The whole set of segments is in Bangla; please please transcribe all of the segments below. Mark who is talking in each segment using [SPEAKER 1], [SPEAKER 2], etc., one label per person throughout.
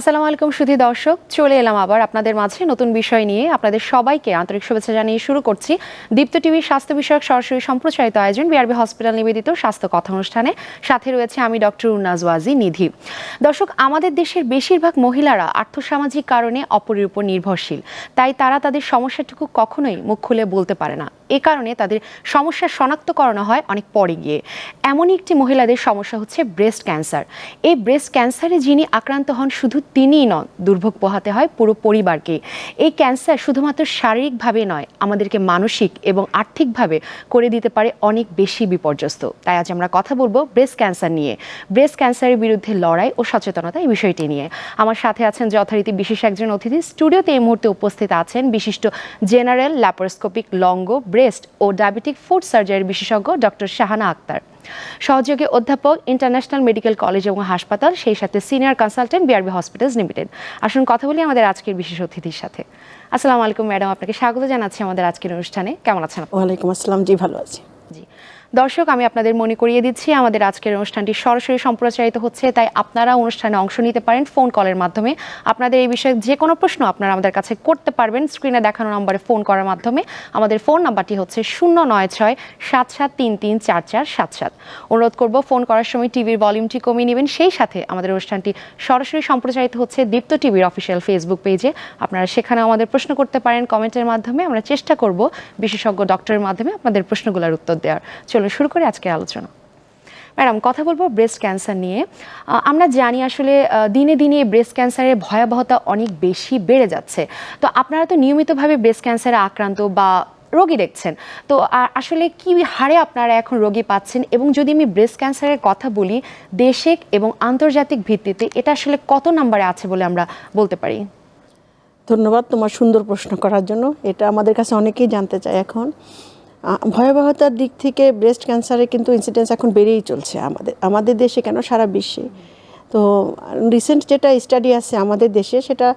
[SPEAKER 1] আসসালামু আলাইকুম সুধী দর্শক, চলে এলাম আবার আপনাদের মাঝে নতুন বিষয় নিয়ে। আপনাদের সবাইকে আন্তরিক শুভেচ্ছা জানিয়ে শুরু করছি। দীপ্ত টিভির স্বাস্থ্য বিষয়ক সরাসরি সম্প্রচারিত আয়োজন, বিআরবি হসপিটাল নিবেদিত স্বাস্থ্য কথা অনুষ্ঠানে সাথে রয়েছে আমি ডক্টর উন্নাজ ওয়াজি, নিধি। দর্শক, আমাদের দেশের বেশিরভাগ মহিলারা আর্থসামাজিক কারণে অপরের উপর নির্ভরশীল। তাই তারা তাদের সমস্যাটুকু কখনোই মুখ খুলে বলতে পারে না। এ কারণে তাদের সমস্যা শনাক্ত করানো হয় অনেক পরে গিয়ে। এমনই একটি মহিলাদের সমস্যা হচ্ছে ব্রেস্ট ক্যান্সার এই ব্রেস্ট ক্যান্সারে যিনি আক্রান্ত হন, শুধু তিনিই নন, দুর্ভোগ পোহাতে হয় পুরো পরিবারকে এই ক্যান্সার শুধুমাত্র শারীরিকভাবে নয়, আমাদেরকে মানসিক এবং আর্থিকভাবে করে দিতে পারে অনেক বেশি বিপর্যস্ত। তাই আজ আমরা কথা বলব ব্রেস্ট ক্যান্সার নিয়ে। ব্রেস্ট ক্যান্সারের বিরুদ্ধে লড়াই ও সচেতনতা এই বিষয়টি নিয়ে। আমার সাথে আছেন যথারীতি বিশেষ একজন অতিথি। স্টুডিওতে এই মুহূর্তে উপস্থিত আছেন বিশিষ্ট জেনারেল ল্যাপারোস্কোপিক লঙ্গ ব্রেস্ট ও ডায়াবেটিক ফুড সার্জারির বিশেষজ্ঞ ডক্টর শাহানা আক্তার। সহযোগী অধ্যাপক ইন্টারন্যাশনাল মেডিকেল কলেজ এবং হাসপাতাল সেই সাথে senior consultant BRB hospitals limited. আসুন কথা বলি আমাদের আজকের বিশেষ অতিথির সাথে। আসসালামু আলাইকুম ম্যাডাম আপনাকে স্বাগত জানাচ্ছি আমাদের আজকের অনুষ্ঠানে। কেমন আছেন?
[SPEAKER 2] ওয়ালাইকুম আসসালাম জি ভালো আছি।
[SPEAKER 1] জি। দর্শক, আমি আপনাদের মনে করিয়ে দিচ্ছি, আমাদের আজকের অনুষ্ঠানটি সরাসরি সম্প্রচারিত হচ্ছে, তাই আপনারা অনুষ্ঠানে অংশ নিতে পারেন ফোন কলের মাধ্যমে। আপনাদের এই বিষয়ে যে কোনো প্রশ্ন আপনারা আমাদের কাছে করতে পারবেন, স্ক্রিনে দেখানো নম্বরে ফোন করার মাধ্যমে। আমাদের ফোন নাম্বারটি হচ্ছে শূন্য নয় ছয় সাত সাত তিন তিন চার চার সাত সাত। অনুরোধ করব, ফোন করার সময় টিভির ভলিউমটি কমিয়ে নেবেন, সেই সাথে আমাদের অনুষ্ঠানটি সরাসরি সম্প্রচারিত হচ্ছে দীপ্ত টিভির অফিসিয়াল ফেসবুক পেজে। আপনারা সেখানে আমাদের প্রশ্ন করতে পারেন, কমেন্টের মাধ্যমে আমরা চেষ্টা করব, বিশেষজ্ঞ ডক্টরের মাধ্যমে আপনাদের প্রশ্নগুলোর উত্তর দেওয়ার। চলুন শুরু করে আজকের আলোচনা। ম্যাডাম, কথা বলব ব্রেস্ট ক্যান্সার নিয়ে। আমরা জানি আসলে দিনে দিনে ব্রেস্ট ক্যান্সারের ভয়াবহতা অনেক বেশি বেড়ে যাচ্ছে। তো আপনারা তো নিয়মিতভাবে ব্রেস্ট ক্যান্সারে আক্রান্ত বা রোগী দেখছেন। তো আসলে কি হারে আপনারা এখন রোগী পাচ্ছেন? এবং যদি আমি ব্রেস্ট ক্যান্সারের কথা বলি দেশে এবং আন্তর্জাতিক ভিত্তিতে এটা আসলে কত নাম্বারে আছে বলে আমরা বলতে পারি?
[SPEAKER 2] ধন্যবাদ তোমার সুন্দর প্রশ্ন করার জন্য। এটা আমাদের কাছে অনেকেই জানতে চায় এখন। ভয়াবহতার দিক থেকে ব্রেস্ট ক্যান্সারের কিন্তু ইনসিডেন্স এখন বেড়েই চলছে আমাদের আমাদের দেশে কেন? সারা বিশ্বে। তো রিসেন্ট যেটা স্টাডি আছে আমাদের দেশে, সেটা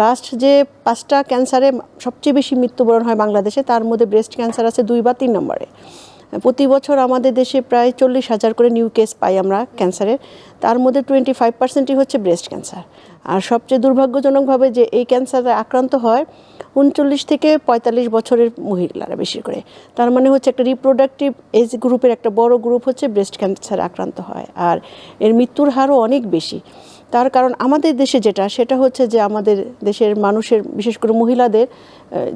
[SPEAKER 2] লাস্ট যে পাঁচটা ক্যান্সারে সবচেয়ে বেশি মৃত্যুবরণ হয় বাংলাদেশে, তার মধ্যে ব্রেস্ট ক্যান্সার আছে দুই বা তিন নম্বরে। প্রতি বছর আমাদের দেশে প্রায় চল্লিশ হাজার করে নিউ কেস পাই আমরা ক্যান্সারের তার মধ্যে টোয়েন্টি ফাইভ পার্সেন্টই হচ্ছে ব্রেস্ট ক্যান্সার আর সবচেয়ে দুর্ভাগ্যজনকভাবে যে এই ক্যান্সারে আক্রান্ত হয় উনচল্লিশ থেকে পঁয়তাল্লিশ বছরের মহিলারা বেশি করে। তার মানে হচ্ছে একটা রিপ্রোডাক্টিভ এজ গ্রুপের একটা বড় গ্রুপ হচ্ছে ব্রেস্ট ক্যান্সার আক্রান্ত হয়। আর এর মৃত্যুর হারও অনেক বেশি। তার কারণ আমাদের দেশে যেটা, সেটা হচ্ছে যে আমাদের দেশের মানুষের, বিশেষ করে মহিলাদের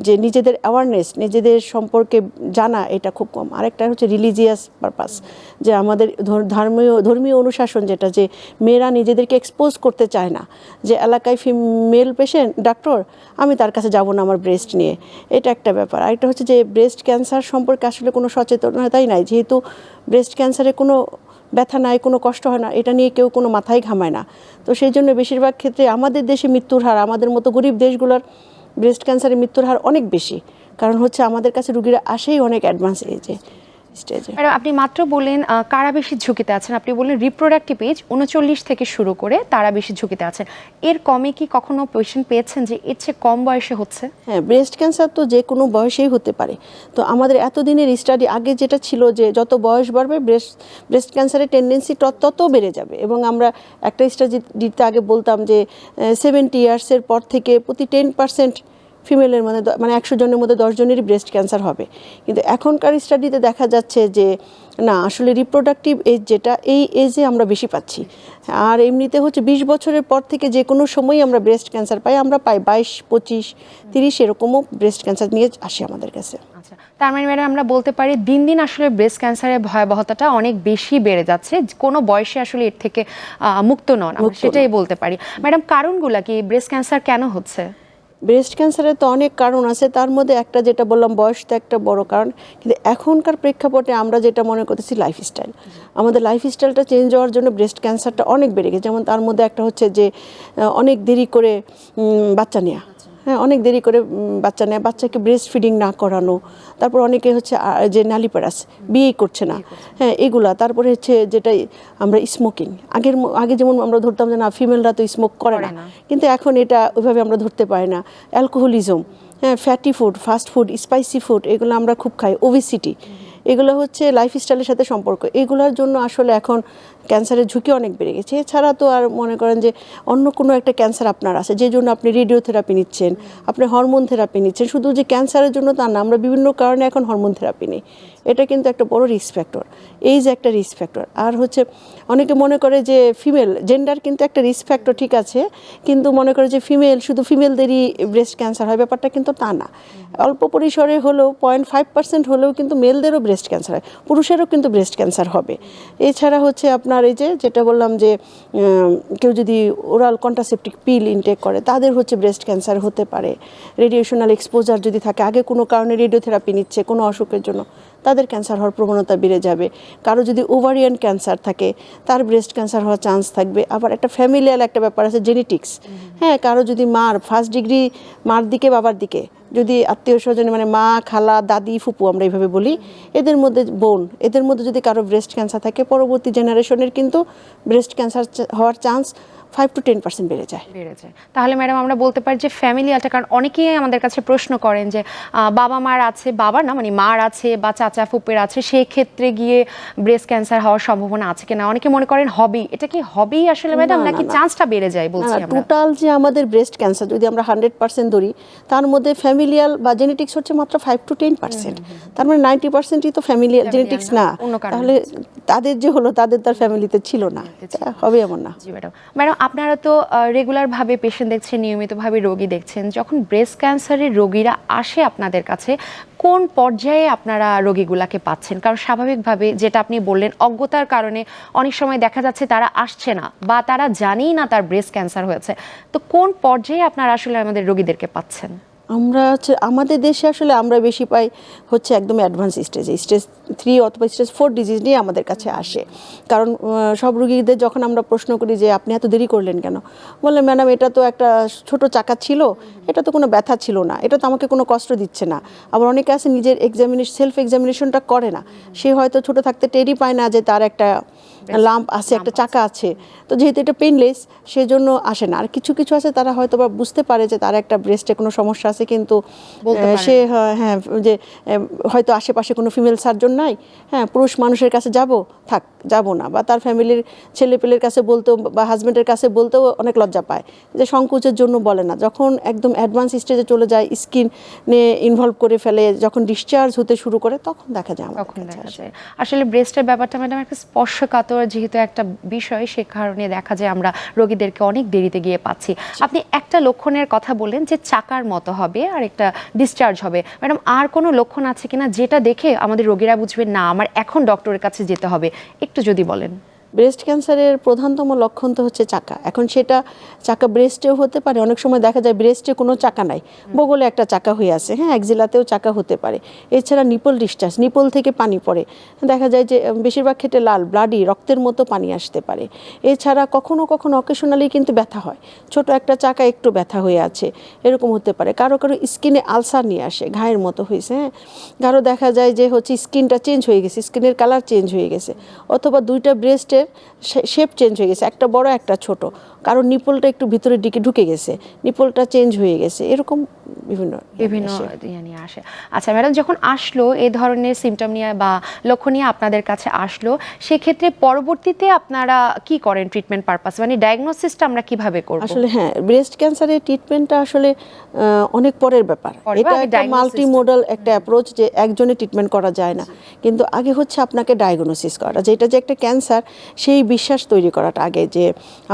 [SPEAKER 2] যে নিজেদের অ্যাওয়ারনেস নিজেদের সম্পর্কে জানা, এটা খুব কম। আরেকটা হচ্ছে রিলিজিয়াস পারপাস যে আমাদের ধর্মীয় ধর্মীয় অনুশাসন যেটা, যে মেয়েরা নিজেদেরকে এক্সপোজ করতে চায় না, যে এলাকায় ফিমেল পেশেন্ট ডাক্তার আমি তার কাছে যাব না আমার ব্রেস্ট নিয়ে। এটা একটা ব্যাপার। আরেকটা হচ্ছে যে ব্রেস্ট ক্যান্সার সম্পর্কে আসলে কোনো সচেতনতাই নাই, যেহেতু ব্রেস্ট ক্যান্সারে কোনো ব্যথা নাই, কোনো কষ্ট হয় না, এটা নিয়ে কেউ কোনো মাথায় ঘামায় না। তো সেই জন্য বেশিরভাগ ক্ষেত্রে আমাদের দেশে মৃত্যুর হার, আমাদের মতো গরিব দেশগুলোর ব্রেস্ট ক্যান্সারের মৃত্যুর হার অনেক বেশি। কারণ হচ্ছে আমাদের কাছে রুগীরা আসেই অনেক অ্যাডভান্স এজে স্টেজে
[SPEAKER 1] ম্যাডাম আপনি মাত্র বললেন আহ, কারা বেশি ঝুঁকিতে আছেন? আপনি বললেন রিপ্রোডাক্টিভ এজ উনচল্লিশ থেকে শুরু করে তারা বেশি ঝুঁকিতে আছেন। এর কমে কি কখনো পেশেন্ট পেয়েছেন যে এর চেয়ে কম বয়সে হচ্ছে?
[SPEAKER 2] হ্যাঁ ব্রেস্ট ক্যান্সার তো যে কোনো বয়সেই হতে পারে। তো আমাদের এতদিনের স্টাডি আগে যেটা ছিল যে যত বয়স বাড়বে ব্রেস্ট ব্রেস্ট ক্যান্সারের টেন্ডেন্সি তত বেড়ে যাবে। এবং আমরা একটা স্টাডি দিতে আগে বলতাম যে সেভেন্টি ইয়ার্সের পর থেকে প্রতি টেন পার্সেন্ট ফিমেলের মধ্যে মানে একশো জনের মধ্যে দশ জনেরই ব্রেস্ট ক্যান্সার হবে। কিন্তু এখনকার স্টাডিতে দেখা যাচ্ছে যে না আসলে রিপ্রোডাক্টিভ এজ যেটা এই এজে আমরা বেশি পাচ্ছি। আর এমনিতে হচ্ছে বিশ বছরের পর থেকে যে কোনো সময়ই আমরা ব্রেস্ট ক্যান্সার পাই আমরা পাই বাইশ পঁচিশ তিরিশ এরকমও ব্রেস্ট ক্যান্সার নিয়ে আসে আমাদের কাছে।
[SPEAKER 1] আচ্ছা তার মানে ম্যাডাম আমরা বলতে পারি দিন দিন আসলে ব্রেস্ট ক্যান্সারের ভয়াবহতাটা অনেক বেশি বেড়ে যাচ্ছে। কোনো বয়সে আসলে এর থেকে মুক্ত নন। সেটাই বলতে পারি। ম্যাডাম কারণগুলা কি? ব্রেস্ট ক্যান্সার কেন হচ্ছে?
[SPEAKER 2] ব্রেস্ট ক্যান্সারের তো অনেক কারণ আছে, তার মধ্যে একটা যেটা বললাম, বয়স তো একটা বড় কারণ। কিন্তু এখনকার প্রেক্ষাপটে আমরা যেটা মনে করতেছি লাইফস্টাইল আমাদের লাইফস্টাইলটা চেঞ্জ হওয়ার জন্য ব্রেস্ট ক্যান্সারটা অনেক বেড়ে গেছে। যেমন তার মধ্যে একটা হচ্ছে যে অনেক দেরি করে বাচ্চা নেওয়া হ্যাঁ অনেক দেরি করে বাচ্চা নেয়। বাচ্চাকে ব্রেস্ট ফিডিং না করানো তারপর অনেকে হচ্ছে যে নালিপারাস বিয়েই করছে না। হ্যাঁ এগুলা। তারপরে হচ্ছে যেটা আমরা স্মোকিং আগের আগে যেমন আমরা ধরতাম যে না ফিমেলরা তো স্মোক করে না। কিন্তু এখন এটা ওইভাবে আমরা ধরতে পারি না। অ্যালকোহলিজম হ্যাঁ fatty food fast food spicy food এগুলো আমরা খুব খাই। ওবিসিটি এগুলো হচ্ছে লাইফস্টাইলের সাথে সম্পর্ক। এগুলোর জন্য আসলে এখন ক্যান্সারের ঝুঁকি অনেক বেড়ে গেছে। এছাড়া তো আর মনে করেন যে অন্য কোনো একটা ক্যান্সার আপনার আছে, যে জন্য আপনি রেডিওথেরাপি নিচ্ছেন, আপনি হরমোন থেরাপি নিচ্ছেন, শুধু যে ক্যান্সারের জন্য তা না, আমরা বিভিন্ন কারণে এখন হরমোন থেরাপি নিই। এটা কিন্তু একটা বড় রিস্ক ফ্যাক্টর এই যে একটা রিস্ক ফ্যাক্টর আর হচ্ছে অনেকে মনে করে যে ফিমেল জেন্ডার কিন্তু একটা রিস্ক ফ্যাক্টর ঠিক আছে, কিন্তু মনে করে যে ফিমেল শুধু ফিমেলদেরই ব্রেস্ট ক্যান্সার হয়, ব্যাপারটা কিন্তু তা না। অল্প পরিসরে হলেও পয়েন্ট ফাইভ পার্সেন্ট হলেও কিন্তু মেলদেরও ব্রেস্ট ক্যান্সার হয়, পুরুষেরও কিন্তু ব্রেস্ট ক্যান্সার হবে। এছাড়া হচ্ছে আপনার এই যে যেটা বললাম যে কেউ যদি ওরাল কন্ট্রাসেপটিক পিল ইনটেক করে তাদের হচ্ছে ব্রেস্ট ক্যান্সার হতে পারে। রেডিয়েশনাল এক্সপোজার যদি থাকে আগে কোনো কারণে রেডিওথেরাপি নিচ্ছে কোনো অসুখের জন্য তাদের ক্যান্সার হওয়ার প্রবণতা বেড়ে যাবে। কারও যদি ওভারিয়ান ক্যান্সার থাকে তার ব্রেস্ট ক্যান্সার হওয়ার চান্স থাকবে। আবার একটা ফ্যামিলিয়াল একটা ব্যাপার আছে জেনেটিক্স হ্যাঁ কারও যদি মার ফার্স্ট ডিগ্রি মার দিকে বাবার দিকে যদি আত্মীয় স্বজন মানে মা, খালা, দাদি, ফুপু আমরা এইভাবে বলি, এদের মধ্যে বোন, এদের মধ্যে যদি কারও ব্রেস্ট ক্যান্সার থাকে, পরবর্তী জেনারেশনের কিন্তু ব্রেস্ট ক্যান্সার হওয়ার chance five to ten percent বেড়ে যায়।
[SPEAKER 1] বেড়ে যায়। তাহলে ম্যাডাম আমরা বলতে পারি যে ফ্যামিলিয়ালটা কারণ অনেকেই আমাদের কাছে প্রশ্ন করেন যে বাবা মার আছে বাবা না মানে মার আছে বা চাচা ফুপের আছে সেই ক্ষেত্রে গিয়ে ব্রেস্ট ক্যান্সার হওয়ার সম্ভাবনা আছে কিনা? অনেকে মনে করেন হবি এটা কি হবি আসলে ম্যাডাম নাকি চান্সটা বেড়ে যায় বলছি আমরা?
[SPEAKER 2] টোটাল যে আমাদের ব্রেস্ট ক্যান্সার যদি আমরা হান্ড্রেড পার্সেন্ট ধরি তার মধ্যে ফ্যামিলিয়াল বা জেনেটিক্স হচ্ছে মাত্র ফাইভ টু টেন পার্সেন্ট তার মানে নাইনটি পার্সেন্টই তো ফ্যামিলিয়াল জেনেটিক্স না। তাহলে তাদের যে হলো তাদের তার ফ্যামিলিতে ছিল না। হবে এমন না।
[SPEAKER 1] জি ম্যাডাম। ম্যাডাম আপনারা তো রেগুলারভাবে পেশেন্ট দেখছেন, নিয়মিতভাবে রোগী দেখছেন। যখন ব্রেস্ট ক্যান্সারের রোগীরা আসে আপনাদের কাছে, কোন পর্যায়ে আপনারা রোগীগুলাকে পাচ্ছেন? কারণ স্বাভাবিকভাবে যেটা আপনি বললেন, অজ্ঞতার কারণে অনেক সময় দেখা যাচ্ছে তারা আসছে না বা তারা জানেই না তার ব্রেস্ট ক্যান্সার হয়েছে। তো কোন পর্যায়ে আপনারা আসলে আমাদের রোগীদেরকে পাচ্ছেন?
[SPEAKER 2] আমরা হচ্ছে, আমাদের দেশে আসলে আমরা বেশি পাই হচ্ছে একদম অ্যাডভান্স স্টেজে স্টেজ থ্রি অথবা স্টেজ ফোর ডিজিজ নিয়ে আমাদের কাছে আসে। কারণ সব রুগীদের যখন আমরা প্রশ্ন করি যে, আপনি এত দেরি করলেন কেন? বললেন ম্যাডাম, এটা তো একটা ছোট চাকা ছিল, এটা তো কোনো ব্যথা ছিল না, এটা তো আমাকে কোনো কষ্ট দিচ্ছে না। আবার অনেকে আছে নিজের এক্সামিনেশন সেলফ এক্সামিনেশনটা করে না। সে হয়তো ছোট থাকতে টেরই পায় না যে, তার একটা লাম্প আছে একটা চাকা আছে। তো যেহেতু এটা পেনলেস সেজন্য আসে না। আর কিছু কিছু আছে তারা হয়তো বা বুঝতে পারে যে তার একটা ব্রেস্টে কোনো সমস্যা আছে কিন্তু সে হ্যাঁ যে হয়তো আশেপাশে কোনো ফিমেল সার্জন নাই। হ্যাঁ পুরুষ মানুষের কাছে যাব থাক যাব না। বা তার ফ্যামিলির ছেলেপেলের কাছে বলতেও বা হাজব্যান্ডের কাছে বলতেও অনেক লজ্জা পায়। যে সংকোচের জন্য বলে না। যখন একদম অ্যাডভান্স স্টেজে চলে যায় স্কিন নিয়ে ইনভলভ করে ফেলে যখন ডিসচার্জ হতে শুরু করে তখন দেখা যায় আমাদের
[SPEAKER 1] আসলে ব্রেস্টের ব্যাপারটা ম্যাডাম একটা স্পর্শকাতর যেহেতু একটা বিষয় সে কারণে দেখা যায় আমরা রোগীদেরকে অনেক দেরিতে গিয়ে পাচ্ছি। আপনি একটা লক্ষণের কথা বললেন যে চাকার মতো হবে আর একটা ডিসচার্জ হবে। ম্যাডাম আর কোনো লক্ষণ আছে কিনা যেটা দেখে আমাদের রোগীরা বুঝবে না আমার এখন ডক্টরের কাছে যেতে হবে একটু যদি বলেন।
[SPEAKER 2] ব্রেস্ট ক্যান্সারের প্রধানতম লক্ষণ তো হচ্ছে চাকা। এখন সেটা চাকা ব্রেস্টেও হতে পারে, অনেক সময় দেখা যায় ব্রেস্টে কোনো চাকা নাই বগলে একটা চাকা হয়ে আছে হ্যাঁ একজিলাতেও চাকা হতে পারে। এছাড়া নিপল ডিসচার্জ নিপল থেকে পানি পড়ে। দেখা যায় যে বেশিরভাগ ক্ষেত্রে লাল ব্লাডি রক্তের মতো পানি আসতে পারে। এছাড়া কখনো কখনো অকেশনালি কিন্তু ব্যথা হয়। ছোট একটা চাকা একটু ব্যথা হয়ে আছে, এরকম হতে পারে। কারও কারও স্কিনে আলসার নিয়ে আসে, ঘায়ের মতো হয়েছে হ্যাঁ। কারও দেখা যায় যে হচ্ছে স্কিনটা চেঞ্জ হয়ে গেছে স্কিনের কালার চেঞ্জ হয়ে গেছে, অথবা দুইটা শেপ চেঞ্জ হয়ে গেছে। একটা বড় একটা ছোট। কারও নিপলটা একটু ভিতরের দিকে ঢুকে গেছে নিপলটা চেঞ্জ হয়ে গেছে এরকম বিভিন্ন
[SPEAKER 1] বিভিন্ন
[SPEAKER 2] আসে।
[SPEAKER 1] ইয়ে নিয়ে আসে। আচ্ছা ম্যাডাম যখন আসলো এই ধরনের সিমটম নিয়ে বা লক্ষণ নিয়ে আপনাদের কাছে আসলো সেক্ষেত্রে পরবর্তীতে আপনারা কি করেন ট্রিটমেন্ট পারপাস মানে ডায়াগনোসিসটা আমরা কীভাবে করব?
[SPEAKER 2] আসলে হ্যাঁ ব্রেস্ট ক্যান্সারের ট্রিটমেন্টটা আসলে অনেক পরের ব্যাপার। এটা একটা মাল্টি মোডাল একটা অ্যাপ্রোচ যে একজনে ট্রিটমেন্ট করা যায় না। কিন্তু আগে হচ্ছে আপনাকে ডায়াগনোসিস করা যেটা যে একটা ক্যান্সার সেই বিশ্বাস তৈরি করাটা আগে যে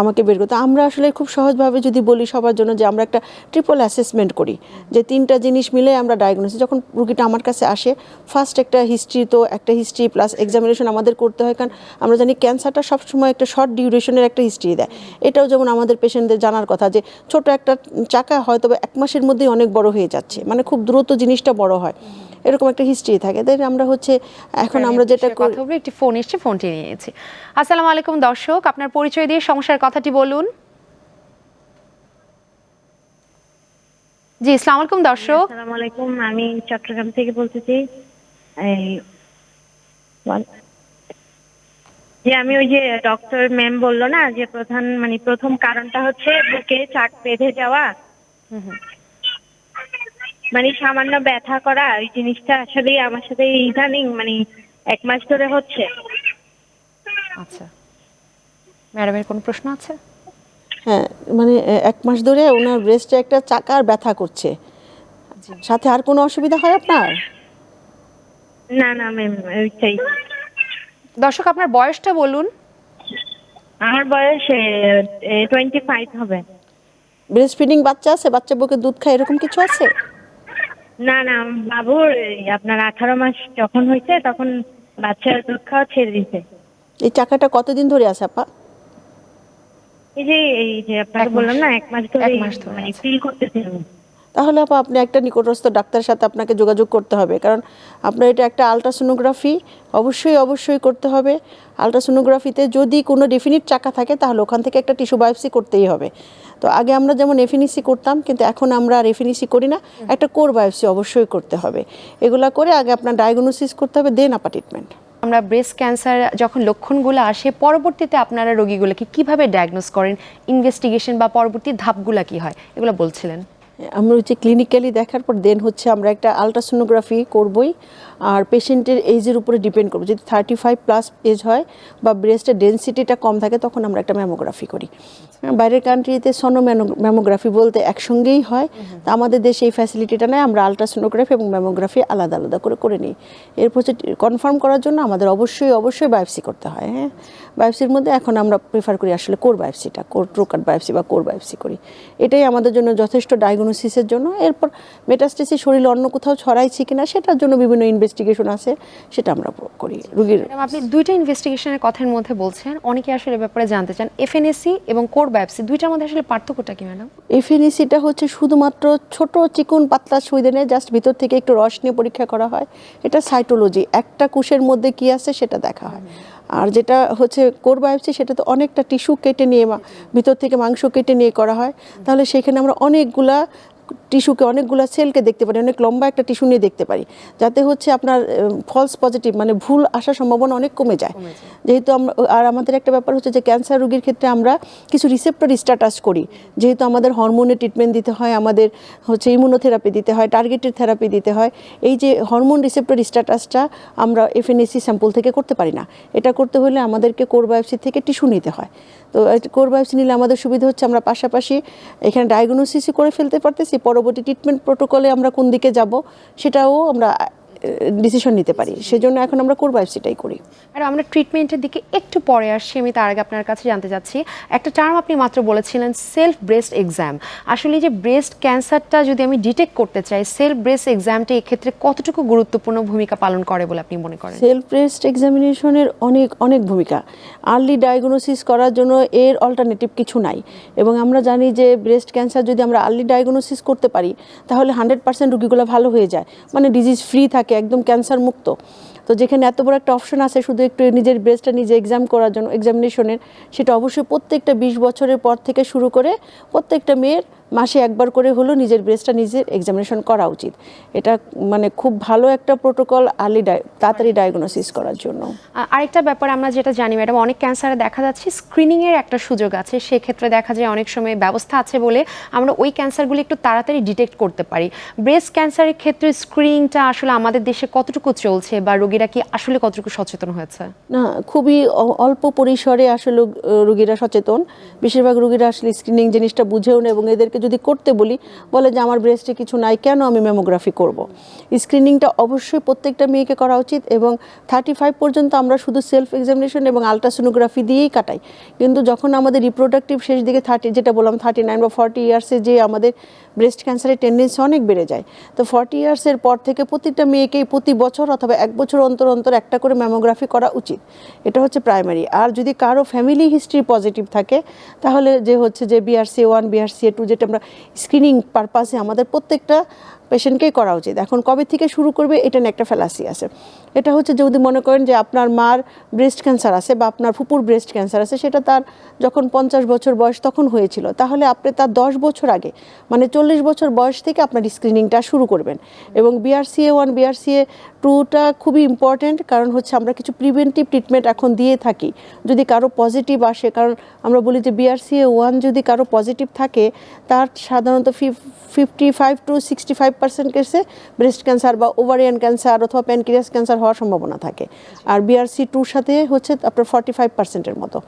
[SPEAKER 2] আমাকে বের করতে আমরা আসলে খুব সহজভাবে যদি বলি সবার জন্য যে আমরা একটা ট্রিপল অ্যাসেসমেন্ট করি, যে তিনটা জিনিস মিলে আমরা ডায়াগনোসিস যখন রুগীটা আমার কাছে আসে ফার্স্ট একটা হিস্ট্রি তো একটা হিস্ট্রি প্লাস এক্সামিনেশন আমাদের করতে হয়, কারণ আমরা জানি ক্যান্সারটা সবসময় একটা শর্ট ডিউরেশনের একটা হিস্ট্রি দেয়। এটাও যেমন আমাদের পেশেন্টদের জানার কথা যে ছোট একটা চাকা হয়তো এক মাসের মধ্যেই অনেক বড় হয়ে যাচ্ছে মানে খুব দ্রুত জিনিসটা বড় হয়। এরকম একটা হিস্ট্রি থাকে। তাই আমরা হচ্ছে এখন আমরা যেটা করি
[SPEAKER 1] কথা বলব একটি ফোন এসছে ফোনটি নিয়েছি। আসসালামু আলাইকুম দর্শক আপনার পরিচয় দিয়ে সমস্যার কথাটি বলুন। জি আসসালামু আলাইকুম দর্শক।
[SPEAKER 3] আসসালামু আলাইকুম আমি চট্টগ্রাম থেকে বলতেছি এই বল- যে আমি ওই যে ডক্টর ম্যাম বলল না যে প্রধান মানে প্রথম কারণটা হচ্ছে বুকে চাক বেঁধে যাওয়া। মানে সামান্য ব্যথা করা এই জিনিসটা আসলে আমার সাথে ইদানিং মানে এক মাস ধরে হচ্ছে।
[SPEAKER 1] আচ্ছা। ম্যাডামের কোনো প্রশ্ন আছে?
[SPEAKER 2] হ্যাঁ মানে এক মাস ধরে ওনার ব্রেস্টে একটা চাকার ব্যথা করছে। সাথে আর কোনো অসুবিধা হয় আপনার?
[SPEAKER 3] না না ম্যাম ওইটাই।
[SPEAKER 1] দর্শক আপনার বয়সটা বলুন।
[SPEAKER 3] আমার বয়স টোয়েন্টি ফাইভ হবে।
[SPEAKER 2] ব্রেস্ট ফিডিং বাচ্চা আছে? বাচ্চা বুকে দুধ খায় এরকম কিছু আছে?
[SPEAKER 3] না না বাবুর এই আপনার আঠারো মাস যখন হয়েছে তখন বাচ্চার দুধ খাওয়া ছেড়ে দিছে
[SPEAKER 2] এই চাকাটা কতদিন ধরে আছে আপা?
[SPEAKER 3] এই যে এই যে আপনাকে বললাম না এক মাস ধরে
[SPEAKER 1] মাস
[SPEAKER 3] মানে। ফিল করতেছে আমি।
[SPEAKER 2] তাহলে আপা আপনি একটা নিকটস্থ ডাক্তারের সাথে আপনাকে যোগাযোগ করতে হবে। কারণ আপনার এটা একটা আলট্রাসোনোগ্রাফি অবশ্যই অবশ্যই করতে হবে। আলট্রাসোনোগ্রাফিতে যদি কোনো ডেফিনিট চাকা থাকে তাহলে ওখান থেকে একটা টিস্যু বায়োপসি করতেই হবে। তো আগে আমরা যেমন এফিনিসি করতাম কিন্তু এখন আমরা আর এফিনিসি করি না। একটা কোর বায়োপসি অবশ্যই করতে হবে। এগুলা করে আগে আপনার ডায়াগনোসিস করতে হবে দেন আপা ট্রিটমেন্ট
[SPEAKER 1] আমরা ব্রেস্ট ক্যান্সার যখন লক্ষণগুলো আসে পরবর্তীতে আপনারা রোগীগুলোকে কীভাবে ডায়াগনোস করেন? ইনভেস্টিগেশন বা পরবর্তী ধাপগুলো কি হয়? এগুলো বলছিলেন।
[SPEAKER 2] আমরা হচ্ছে ক্লিনিক্যালি দেখার পর দেন হচ্ছে আমরা একটা আলট্রাসোনোগ্রাফি করবই। আর পেশেন্টের এজের উপরে ডিপেন্ড করব। যদি থার্টি ফাইভ প্লাস এজ হয় বা ব্রেস্টের ডেন্সিটিটা কম থাকে তখন আমরা একটা ম্যামোগ্রাফি করি। বাইরের কান্ট্রিতে সনো ম্যামোগ্রাফি বলতে একসঙ্গেই হয়। তা আমাদের দেশে এই ফ্যাসিলিটিটা নেই আমরা আলট্রাসোনোগ্রাফি এবং ম্যামোগ্রাফি আলাদা আলাদা করে করে নিই। এরপর হচ্ছে কনফার্ম করার জন্য আমাদের অবশ্যই অবশ্যই বায়োপসি করতে হয় হ্যাঁ? বায়োপসির মধ্যে এখন আমরা প্রেফার করি আসলে কোর বায়োপসিটা কোর ট্রোকার বায়োপসি বা কোর বায়োপসি করি। এটাই আমাদের জন্য যথেষ্ট ডায়াগনোসিসের জন্য। এরপর মেটাস্টেসিস শরীরে অন্য কোথাও ছড়াইছে কিনা সেটার জন্য বিভিন্ন ইনভেস্টিগেশন আছে সেটা আমরা করি। রুগীর
[SPEAKER 1] আপনি দুইটা ইনভেস্টিগেশনের কথার মধ্যে বলছেন অনেকে আসলে ব্যাপারে জানতে চান। এফএনএসি এবং কোর বায়োপসি দুইটার মধ্যে আসলে পার্থক্যটা কি ম্যাডাম?
[SPEAKER 2] এফএনএসিটা হচ্ছে শুধুমাত্র ছোট চিকুন পাতলা সুইদে নিয়ে জাস্ট ভিতর থেকে একটু রস নিয়ে পরীক্ষা করা হয়। এটা সাইটোলজি একটা কুশের মধ্যে কি আছে সেটা দেখা হয়। আর যেটা হচ্ছে কোর বায়োপসি সেটা তো অনেকটা টিস্যু কেটে নিয়ে ভিতর থেকে মাংস কেটে নিয়ে করা হয়। তাহলে সেখানে আমরা অনেকগুলা টিস্যুকে অনেকগুলো সেলকে দেখতে পারি অনেক লম্বা একটা টিস্যু নিয়ে দেখতে পারি। যাতে হচ্ছে আপনার ফলস পজিটিভ মানে ভুল আসার সম্ভাবনা অনেক কমে যায়। যেহেতু আমরা আর আমাদের একটা ব্যাপার হচ্ছে যে ক্যান্সার রোগীর ক্ষেত্রে আমরা কিছু রিসেপ্টর স্ট্যাটাস করি। যেহেতু আমাদের হরমোনের ট্রিটমেন্ট দিতে হয় আমাদের হচ্ছে ইমিউনোথেরাপি দিতে হয় টার্গেটেড থেরাপি দিতে হয়। এই যে হরমোন রিসেপ্টর স্ট্যাটাসটা আমরা এফএনএসি স্যাম্পল থেকে করতে পারি না। এটা করতে হলে আমাদেরকে কোর বায়োপসি থেকে টিস্যু নিতে হয়। তো কোর বায়োপসি নিলে আমাদের সুবিধা হচ্ছে আমরা পাশাপাশি এখানে ডায়াগনোসিসই করে ফেলতে পারতেছি পরবর্তী ট্রিটমেন্ট প্রোটোকলে আমরা কোন দিকে যাব সেটাও আমরা ডিসিশন নিতে পারি। সেজন্য এখন আমরা কোর বায়োপসিটাই করি।
[SPEAKER 1] আর আমরা ট্রিটমেন্টের দিকে একটু পরে আসছি আমি তার আগে আপনার কাছে জানতে চাচ্ছি। একটা টার্ম আপনি মাত্র বলেছিলেন সেলফ ব্রেস্ট এক্সাম আসলে যে ব্রেস্ট ক্যান্সারটা যদি আমি ডিটেক্ট করতে চাই সেলফ ব্রেস্ট এক্সামটা এক্ষেত্রে কতটুকু গুরুত্বপূর্ণ ভূমিকা পালন করে বলে আপনি মনে করেন?
[SPEAKER 2] সেলফ ব্রেস্ট এক্সামিনেশনের অনেক অনেক ভূমিকা। আর্লি ডায়াগনোসিস করার জন্য এর অল্টারনেটিভ কিছু নাই। এবং আমরা জানি যে ব্রেস্ট ক্যান্সার যদি আমরা আর্লি ডায়াগনোসিস করতে পারি তাহলে হান্ড্রেড পার্সেন্ট রুগীগুলো ভালো হয়ে যায়। মানে ডিজিজ ফ্রি থাকে একদম ক্যান্সার মুক্ত। তো যেখানে এত বড় একটা অপশন আছে, শুধু একটু নিজের ব্রেস্টটা নিজে এক্সাম করার জন্য এক্সামিনেশনের সেটা অবশ্যই প্রত্যেকটা বিশ বছরের পর থেকে শুরু করে প্রত্যেকটা মেয়ের মাসে একবার করে হলেও নিজের ব্রেস্টটা নিজের এক্সামিনেশন করা উচিত। এটা মানে খুব ভালো একটা প্রোটোকল আর্লি তাড়াতাড়ি ডায়াগনোসিস করার জন্য।
[SPEAKER 1] আরেকটা ব্যাপার আমরা যেটা জানি ম্যাডাম অনেক ক্যান্সারে দেখা যাচ্ছে স্ক্রিনিংয়ের একটা সুযোগ আছে। সেক্ষেত্রে দেখা যায় অনেক সময় ব্যবস্থা আছে বলে আমরা ওই ক্যান্সারগুলি একটু তাড়াতাড়ি ডিটেক্ট করতে পারি। ব্রেস্ট ক্যান্সারের ক্ষেত্রে স্ক্রিনিংটা আসলে আমাদের দেশে কতটুকু চলছে বা রোগীরা কি আসলে কতটুকু সচেতন হয়েছে?
[SPEAKER 2] না খুবই অল্প পরিসরে আসলে রোগ- রোগীরা সচেতন। বেশিরভাগ রোগীরা আসলে স্ক্রিনিং জিনিসটা বুঝেও না এবং এদেরকে যদি করতে বলি, বলে যে আমার ব্রেস্টে কিছু নাই, কেন আমি মেমোগ্রাফি করব। স্ক্রিনিংটা অবশ্যই প্রত্যেকটা মেয়েকে করা উচিত এবং থার্টি ফাইভ পর্যন্ত আমরা শুধু সেলফ এক্সামিনেশন এবং আলট্রাসোনোগ্রাফি দিয়েই কাটাই। কিন্তু যখন আমাদের রিপ্রোডাক্টিভ শেষ দিকে থার্টি যেটা বললাম থার্টি নাইন বা ফর্টি ইয়ার্সে যে আমাদের ব্রেস্ট ক্যান্সারের টেন্ডেন্সি অনেক বেড়ে যায়, তো ফর্টি ইয়ার্সের পর থেকে প্রতিটা মেয়েকেই প্রতি বছর অথবা এক বছর অন্তর অন্তর একটা করে ম্যামোগ্রাফি করা উচিত। এটা হচ্ছে প্রাইমারি আর যদি কারও ফ্যামিলি হিস্ট্রি পজিটিভ থাকে, তাহলে যে হচ্ছে যে বিআরসি ওয়ান বিআরসি টু যেটা আমরা স্ক্রিনিং পারপাসে আমাদের প্রত্যেকটা পেশেন্টকেই করা উচিত। এখন কবে থেকে শুরু করবে এটা নিয়ে একটা ফ্যালাসি আছে। এটা হচ্ছে যদি মনে করেন যে আপনার মার ব্রেস্ট ক্যান্সার আছে বা আপনার ফুপুর ব্রেস্ট ক্যান্সার আছে, সেটা তার যখন পঞ্চাশ বছর বয়স তখন হয়েছিল। তাহলে আপনি তার দশ বছর আগে মানে চল্লিশ বছর বয়স থেকে আপনার স্ক্রিনিংটা শুরু করবেন। এবং বিআরসিএ ওয়ান বিআরসিএ টুটা খুবই ইম্পর্ট্যান্ট কারণ হচ্ছে আমরা কিছু প্রিভেন্টিভ ট্রিটমেন্ট এখন দিয়ে থাকি। যদি কারও পজিটিভ আসে, কারণ আমরা বলি যে বিআরসিএ ওয়ান যদি কারও পজিটিভ থাকে, তার সাধারণত fifty five to sixty five percent কেসে ব্রেস্ট ক্যান্সার বা ওভারিয়ান ক্যান্সার অথবা প্যানক্রিয়াস ক্যান্সার হওয়ার সম্ভাবনা থাকে। আর বিআরসি টুর সাথে হচ্ছে আপনার ফর্টি ফাইভ পার্সেন্টের মতো।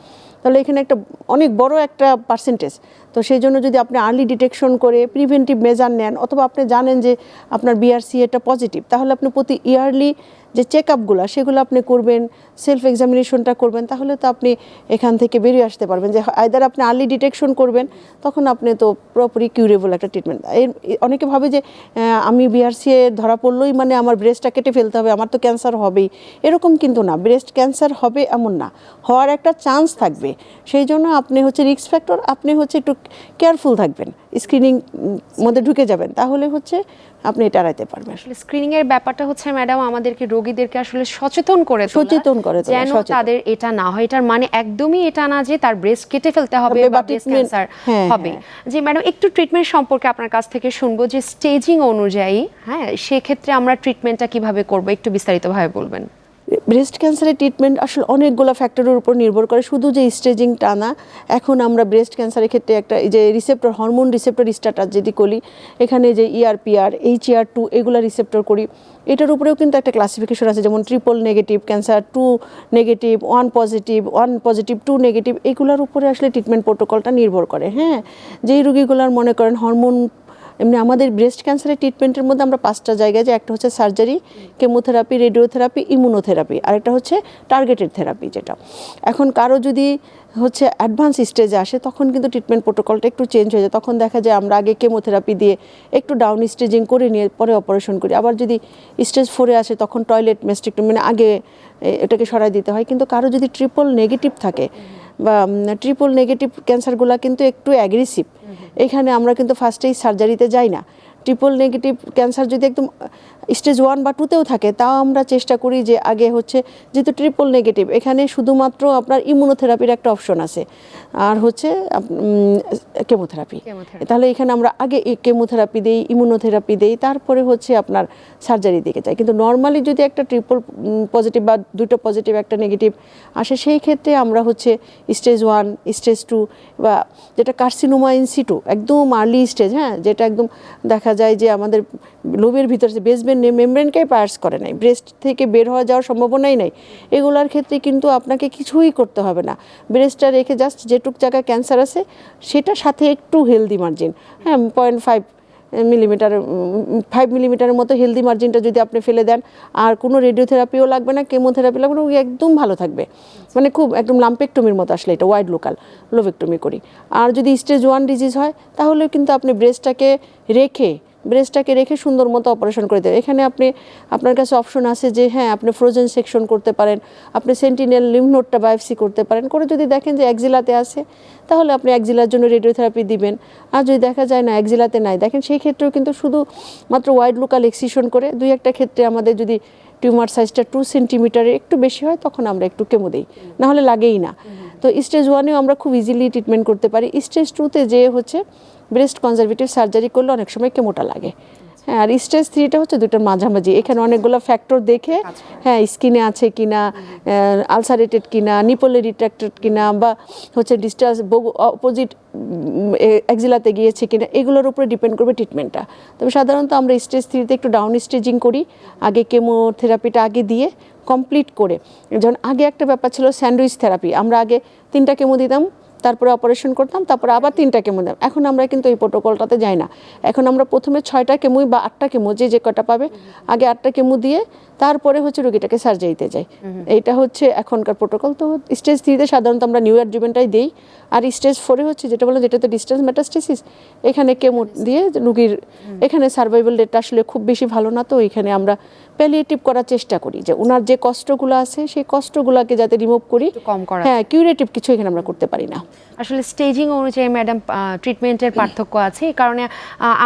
[SPEAKER 2] তাহলে এখানে একটা অনেক বড় একটা পার্সেন্টেজ তো সেই জন্য যদি আপনি আর্লি ডিটেকশন করে প্রিভেন্টিভ মেজার নেন, অথবা আপনি জানেন যে আপনার বিআরসি এটা পজিটিভ তাহলে আপনি প্রতি ইয়ারলি যে চেক আপগুলো সেগুলো আপনি করবেন সেলফ এক্সামিনেশনটা করবেন, তাহলে তো আপনি এখান থেকে বেরিয়ে আসতে পারবেন। যে আইদার আপনি আর্লি ডিটেকশন করবেন, তখন আপনি তো পুরোপুরি কিউরেবল একটা ট্রিটমেন্ট এর অনেকে ভাবে যে আমি বিআরসি ধরা পড়লেই মানে আমার ব্রেস্টটা কেটে ফেলতে হবে, আমার তো ক্যান্সার হবেই। এরকম কিন্তু না ব্রেস্ট ক্যান্সার হবে এমন না। হওয়ার একটা চান্স থাকবে। সেই জন্য আপনি হচ্ছে রিস্ক ফ্যাক্টর আপনি হচ্ছে একটু কেয়ারফুল থাকবেন। স্ক্রিনিং মধ্যে ঢুকে যাবেন। তাহলে হচ্ছে আপনি এটা এড়াইতে পারবেন।
[SPEAKER 1] আসলে স্ক্রিনিং এর ব্যাপারটা হচ্ছে ম্যাডাম আমাদেরকে রোগীদেরকে আসলে সচেতন করে
[SPEAKER 2] সচেতন করে
[SPEAKER 1] যেন তাদের এটা না হয়। এটার মানে একদমই এটা না যে তার ব্রেস্ট কেটে ফেলতে হবে বা ব্রেস্ট ক্যান্সার হবে। যে ম্যাডাম একটু ট্রিটমেন্ট সম্পর্কে আপনার কাছ থেকে শুনব যে স্টেজিং অনুযায়ী হ্যাঁ সেক্ষেত্রে আমরা ট্রিটমেন্টটা কীভাবে করব একটু বিস্তারিতভাবে বলবেন।
[SPEAKER 2] ব্রেস্ট ক্যান্সারের ট্রিটমেন্ট আসলে অনেকগুলো ফ্যাক্টরের উপর নির্ভর করে। শুধু যে স্টেজিংটা টানা এখন আমরা ব্রেস্ট ক্যান্সারের ক্ষেত্রে একটা যে রিসেপ্টর হরমোন রিসেপ্টর স্টাটাস যদি করি, এখানে যে ইআরপিআর এইচইআর টু এগুলো রিসেপ্টর করি, এটার উপরেও কিন্তু একটা ক্লাসিফিকেশন আছে, যেমন triple negative cancer two negative one positive one positive two negative এগুলোর উপরে আসলে ট্রিটমেন্ট প্রোটোকলটা নির্ভর করে। হ্যাঁ যেই রুগীগুলোর মনে করেন হরমোন এমনি আমাদের ব্রেস্ট ক্যান্সারের ট্রিটমেন্টের মধ্যে আমরা পাঁচটা জায়গায় যে একটা হচ্ছে সার্জারি কেমোথেরাপি রেডিওথেরাপি ইমিউনোথেরাপি আরেকটা হচ্ছে টার্গেটেড থেরাপি যেটা। এখন কারও যদি হচ্ছে অ্যাডভান্স স্টেজে আসে, তখন কিন্তু ট্রিটমেন্ট প্রোটোকলটা একটু চেঞ্জ হয়ে যায়। তখন দেখা যায় আমরা আগে কেমোথেরাপি দিয়ে একটু ডাউন স্টেজিং করে নিয়ে পরে অপারেশন করি। আবার যদি স্টেজ ফোরে আসে, তখন টয়লেট মেস্টিকটমি মানে আগে এটাকে সরাই দিতে হয়। কিন্তু কারও যদি ট্রিপল নেগেটিভ থাকে ট্রিপল নেগেটিভ ক্যান্সারগুলো কিন্তু একটু অ্যাগ্রেসিভ এখানে আমরা কিন্তু ফার্স্টেই সার্জারিতে যাই না। ট্রিপল নেগেটিভ ক্যান্সার যদি একদম স্টেজ ওয়ান বা টুতেও থাকে তাও আমরা চেষ্টা করি যে আগে হচ্ছে যেহেতু ট্রিপল নেগেটিভ এখানে শুধুমাত্র আপনার ইমিউনোথেরাপির একটা অপশন আছে। আর হচ্ছে কেমোথেরাপি তাহলে এখানে আমরা আগে কেমোথেরাপি দিই ইমিউনোথেরাপি দিই তারপরে হচ্ছে আপনার সার্জারি দিকে যাই। কিন্তু নর্মালি যদি একটা ট্রিপল পজিটিভ বা দুটো পজিটিভ একটা নেগেটিভ আসে সেই ক্ষেত্রে আমরা হচ্ছে স্টেজ ওয়ান স্টেজ টু বা যেটা কার্সিনোমা ইনসিটু একদম আর্লি স্টেজ হ্যাঁ যেটা একদম দেখা যায় যে আমাদের লোবের ভিতরে বেসমেন্ট মেমব্রেনকেই পায়ার্স করে নাই ব্রেস্ট থেকে বের হওয়া যাওয়ার সম্ভাবনাই নাই, এগুলার ক্ষেত্রে কিন্তু আপনাকে কিছুই করতে হবে না। ব্রেস্টটা রেখে জাস্ট যেটুক জায়গায় ক্যান্সার আছে, সেটার সাথে একটু হেলদি মার্জিন হ্যাঁ পয়েন্ট ফাইভ মিলিমিটার ফাইভ মিলিমিটারের মতো হেলদি মার্জিনটা যদি আপনি ফেলে দেন, আর কোনো রেডিওথেরাপিও লাগবে না কেমোথেরাপি লাগবে না ও একদম ভালো থাকবে। মানে খুব একদম লাম্পেক্টমির মতো আসলে এটা ওয়াইড লোকাল লোভেক্টমি করি। আর যদি স্টেজ ওয়ান ডিজিজ হয়, তাহলে কিন্তু আপনি ব্রেস্টটাকে রেখে ব্রেস্টটাকে রেখে সুন্দর মতো অপারেশন করে দেবেন এখানে আপনি, আপনার কাছে অপশন আছে যে হ্যাঁ আপনি ফ্রোজেন সেকশন করতে পারেন, আপনি সেন্টিনেল লিমনোডটা বায়োপসি করতে পারেন। করে যদি দেখেন যে একজিলাতে আছে, তাহলে আপনি একজিলার জন্য রেডিওথেরাপি দিবেন। আর যদি দেখা যায় না একজিলাতে নাই, দেখেন সেই ক্ষেত্রেও কিন্তু শুধু মাত্র ওয়াইড লোকাল এক্সিশন করে, দুই একটা ক্ষেত্রে আমাদের যদি টিউমার সাইজটা টু সেন্টিমিটারের একটু বেশি হয়, তখন আমরা একটু কেমো দিই। নাহলে লাগেই না। তো স্টেজ ওয়ানেও আমরা খুব ইজিলি ট্রিটমেন্ট করতে পারি। স্টেজ টুতে যে হচ্ছে ব্রেস্ট কনজারভেটিভ সার্জারি করলে অনেক সময় কেমোটা লাগে। হ্যাঁ আর স্টেজ থ্রিটা হচ্ছে দুটোর মাঝামাঝি। এখানে অনেকগুলো ফ্যাক্টর দেখে হ্যাঁ স্কিনে আছে কিনা আলসারেটেড কি কিনা নিপলে রিট্রাক্টেড কিনা বা হচ্ছে ডিস্টার্স অপোজিট এক্সিলাতে গিয়েছে কিনা এগুলোর উপরে ডিপেন্ড করবে ট্রিটমেন্টটা তবে সাধারণত আমরা স্টেজ থ্রিতে একটু ডাউন স্টেজিং করি আগে কেমোথেরাপিটা আগে দিয়ে কমপ্লিট করে। যেমন আগে একটা ব্যাপার ছিল স্যান্ডউইচ থেরাপি আমরা আগে তিনটা কেমো দিতাম তারপরে অপারেশন করতাম তারপরে আবার তিনটা কেমো দিতাম এখন আমরা কিন্তু এই প্রোটোকলটাতে যাই না। এখন আমরা প্রথমে ছয়টা কেমোই বা আটটা কেমো যে যে কটা পাবে আগে আটটা কেমো দিয়ে তারপরে হচ্ছে রোগীটাকে সার্জারিতে যাই। এইটা হচ্ছে এখনকার প্রোটোকল তো স্টেজ থ্রিতে সাধারণত আমরা নিউ অ্যাডজুভেন্টাই দিই। আর স্টেজ ফোরে হচ্ছে যেটা বললাম যেটা তো ডিস্টেন্স মেটাস্টেসিস এখানে কেমো দিয়ে রুগীর এখানে সার্ভাইভাল রেটটা আসলে খুব বেশি ভালো না। তো এখানে আমরা প্যালিয়েটিভ করার চেষ্টা করি যে ওনার যে কষ্টগুলো আছে সেই কষ্টগুলোকে যাতে রিমুভ করি।
[SPEAKER 1] কম করা
[SPEAKER 2] হ্যাঁ কিউরেটিভ কিছু এখানে আমরা করতে পারি না।
[SPEAKER 1] আসলে স্টেজিং অনুযায়ী ম্যাডাম ট্রিটমেন্টের পার্থক্য আছে এই কারণে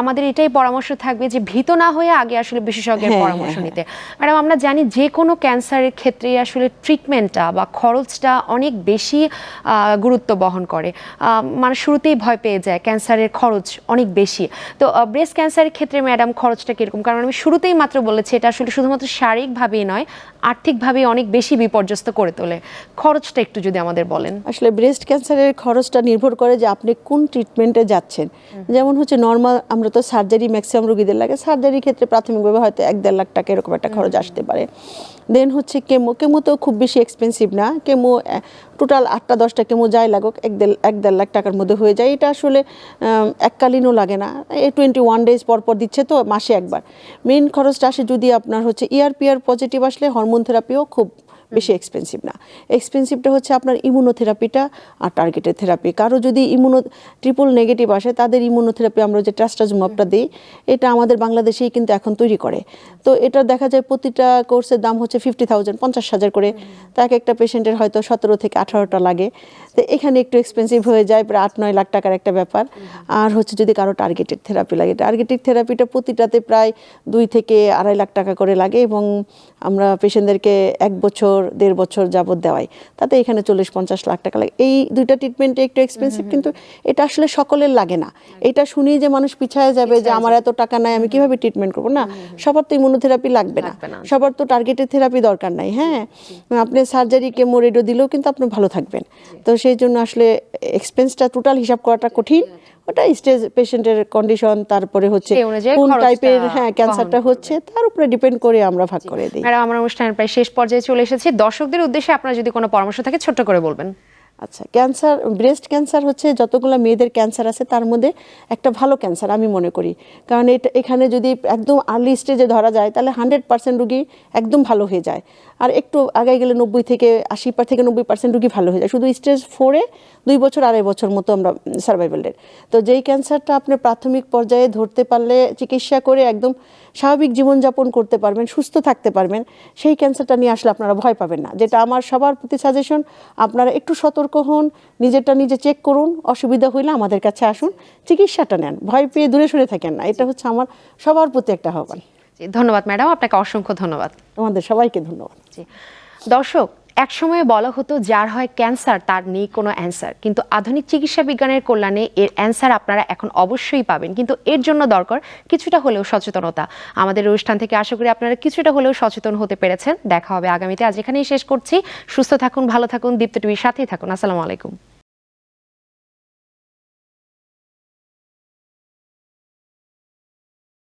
[SPEAKER 1] আমাদের এটাই পরামর্শ থাকবে যে ভীত না হয়ে আগে আসলে বিশেষজ্ঞের
[SPEAKER 2] হ্যাঁ,
[SPEAKER 1] পরামর্শ
[SPEAKER 2] হ্যাঁ,
[SPEAKER 1] নিতে। ম্যাডাম আমরা জানি যে কোনো ক্যান্সারের ক্ষেত্রে আসলে ট্রিটমেন্টটা বা খরচটা অনেক বেশি গুরুত্ব বহন করে। মানে শুরুতেই ভয় পেয়ে যায় ক্যান্সারের খরচ অনেক বেশি। তো ব্রেস্ট ক্যান্সারের ক্ষেত্রে ম্যাডাম খরচটা কীরকম? কারণ আমি শুরুতেই মাত্র বলেছি এটা আসলে শুধুমাত্র শারীরিকভাবেই নয় আর্থিকভাবে অনেক বেশি বিপর্যস্ত করে তোলে। খরচটা একটু যদি আমাদের বলেন।
[SPEAKER 2] আসলে ব্রেস্ট ক্যান্সারের খরচটা নির্ভর করে যে আপনি কোন ট্রিটমেন্টে যাচ্ছেন। যেমন হচ্ছে নর্মাল আমরা তো সার্জারি ম্যাক্সিমাম রুগীদের লাগে। সার্জারির ক্ষেত্রে প্রাথমিকভাবে হয়তো এক দেড় লাখ টাকা এরকম একটা খরচ আসতে পারে। দেন হচ্ছে কেমো কেমো তো খুব বেশি এক্সপেন্সিভ না। কেমো টোটাল আটটা, দশটা কেমো যাই লাগুক, এক দেড় এক দেড় লাখ টাকার মধ্যে হয়ে যায়। এটা আসলে এককালীনও লাগে না। এই টোয়েন্টি ওয়ান ডেজ পরপর পর দিচ্ছে তো, মাসে একবার। মেন খরচটা আসে যদি আপনার হচ্ছে ইয়ার পিয়ার পজিটিভ আসলে হরমোন থেরাপিও খুব বেশি এক্সপেন্সিভ না। এক্সপেন্সিভটা হচ্ছে আপনার ইমিউনোথেরাপিটা আর টার্গেটেড থেরাপি কারও যদি ইমিউনো ট্রিপল নেগেটিভ আসে তাদের ইমিউনোথেরাপি আমরা যে ট্রাস্টাজুমাপটা দিই এটা আমাদের বাংলাদেশেই কিন্তু এখন তৈরি করে। তো এটা দেখা যায় প্রতিটা কোর্সের দাম হচ্ছে ফিফটি থাউজেন্ড পঞ্চাশ হাজার করে। তো এক একটা পেশেন্টের হয়তো সতেরো থেকে আঠারোটা লাগে। তো এখানে একটু এক্সপেন্সিভ হয়ে যায় প্রায় আট নয় লাখ টাকার একটা ব্যাপার। আর হচ্ছে যদি কারও টার্গেটেড থেরাপি লাগে টার্গেটেড থেরাপিটা প্রতিটাতে প্রায় দুই থেকে আড়াই লাখ টাকা করে লাগে এবং আমরা পেশেন্টদেরকে এক বছর দেড় বছর যাবত দেওয়াই। তাতে এখানে চল্লিশ পঞ্চাশ লাখ টাকা লাগে। এই দুইটা ট্রিটমেন্টে একটু এক্সপেন্সিভ কিন্তু এটা আসলে সকলের লাগে না। এটা শুনেই যে মানুষ পিছায় যাবে যে আমার এত টাকা নাই আমি কীভাবে ট্রিটমেন্ট করব? না সবার তো ইমিউনোথেরাপি লাগবে না।
[SPEAKER 1] লাগবে না।
[SPEAKER 2] সবার তো টার্গেটেড থেরাপি দরকার নাই হ্যাঁ? আপনি সার্জারি কেমো রেডিও দিলেও কিন্তু আপনি ভালো থাকবেন। তো সেই জন্য আসলে এক্সপেন্সটা টোটাল হিসাব করাটা কঠিন। ওটা স্টেজ পেশেন্টের কন্ডিশন তারপরে হচ্ছে কোন টাইপের হ্যাঁ ক্যান্সারটা হচ্ছে তার উপরে ডিপেন্ড করে আমরা ভাগ করে দিই।
[SPEAKER 1] ম্যাডাম আমার অনুষ্ঠানের প্রায় শেষ পর্যায়ে চলে এসেছি। দর্শকদের উদ্দেশ্যে আপনার যদি কোনো পরামর্শ থাকে ছোট্ট করে বলবেন।
[SPEAKER 2] আচ্ছা ক্যান্সার ব্রেস্ট ক্যান্সার হচ্ছে যতগুলো মেয়েদের ক্যান্সার আছে তার মধ্যে একটা ভালো ক্যান্সার আমি মনে করি। কারণ এটা এখানে যদি একদম আর্লি স্টেজে ধরা যায় তাহলে হান্ড্রেড পার্সেন্ট রুগী একদম ভালো হয়ে যায়। আর একটু আগে গেলে নব্বই থেকে আশি পার থেকে নব্বই পার্সেন্ট রুগী ভালো হয়ে যায়। শুধু স্টেজ ফোরে দুই বছর, আড়াই বছর মতো আমরা সার্ভাইভাল রেট তো যেই ক্যান্সারটা আপনি প্রাথমিক পর্যায়ে ধরতে পারলে চিকিৎসা করে একদম স্বাভাবিক জীবনযাপন করতে পারবেন, সুস্থ থাকতে পারবেন, সেই ক্যান্সারটা নিয়ে আসলে আপনারা ভয় পাবেন না। যেটা আমার সবার প্রতি সাজেশন আপনারা একটু সতর্ক হন, নিজেরটা নিজে চেক করুন, অসুবিধা হইলে আমাদের কাছে আসুন, চিকিৎসাটা নেন। ভয় পেয়ে দূরে সরে থাকেন না। এটা হচ্ছে আমার, সবার প্রতি একটা আহ্বান।
[SPEAKER 1] ধন্যবাদ ম্যাডাম আপনাকে অসংখ্য ধন্যবাদ।
[SPEAKER 2] তোমাদের সবাইকে ধন্যবাদ।
[SPEAKER 1] জি। দর্শক একসময় বলা হতো যার হয় ক্যান্সার তার নেই কোনো অ্যান্সার। কিন্তু আধুনিক চিকিৎসা বিজ্ঞানের কল্যাণে এর অ্যান্সার আপনারা এখন অবশ্যই পাবেন। কিন্তু এর জন্য দরকার কিছুটা হলেও সচেতনতা। আমাদের অনুষ্ঠান থেকে আশা করি আপনারা কিছুটা হলেও সচেতন হতে পেরেছেন। দেখা হবে আগামীতে। আজ এখানেই শেষ করছি। সুস্থ থাকুন ভালো থাকুন। দীপ্ত টিভির সাথেই থাকুন। আসসালামু আলাইকুম।